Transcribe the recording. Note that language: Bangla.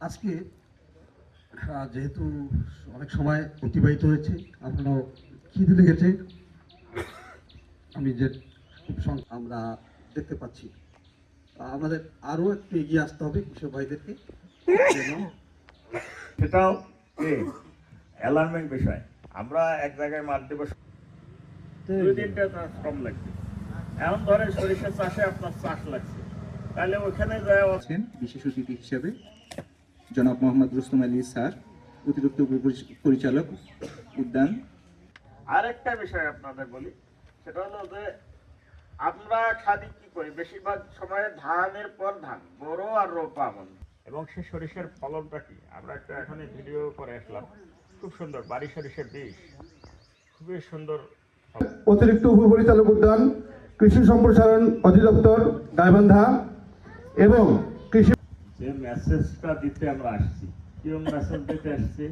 আজকে যেহেতু অনেক সময় অতিবাহিত হয়েছে আপনারও খিদে লেগেছে আমি যে খুব আমরা দেখতে পাচ্ছি। আমাদের আরও একটু এগিয়ে আসতে হবে কৃষক ভাইদেরকে। সেটাও অ্যালার্মিং বিষয়। আমরা এক জায়গায় মাঠ দিবস দুই তিনটা কম লাগছে এখন ধরেন সরিষা চাষে আপনার চাষ লাগছে। তাহলে ওখানে যায় আছেন বিশেষ অতিথি হিসেবে। জনাব মোহাম্মদ রুস্তম আলী স্যার অতিরিক্ত উপপরি- পরিচালক উদ্যান। আরেকটা বিষয় আপনাদের বলি সেটা হলো যে আমরা খাদি কি করি? বেশিরভাগ সময়ে ধানের পর ধান বড় আর রোপা এমন এবং সে সরিষার ফলনটা কি? আমরা একটা এখনই ভিডিও করে আসলাম। খুব সুন্দর বাড়ি সরিষার বীজ। খুবই সুন্দর অতিরিক্ত উপপরিচালক উদ্যান কৃষি সম্প্রসারণ অধিদপ্তর গাইবান্ধা এবং যে মেসেজটা দিতে আমরা আসছি। কিরম মেসেজ দিতে আসছি?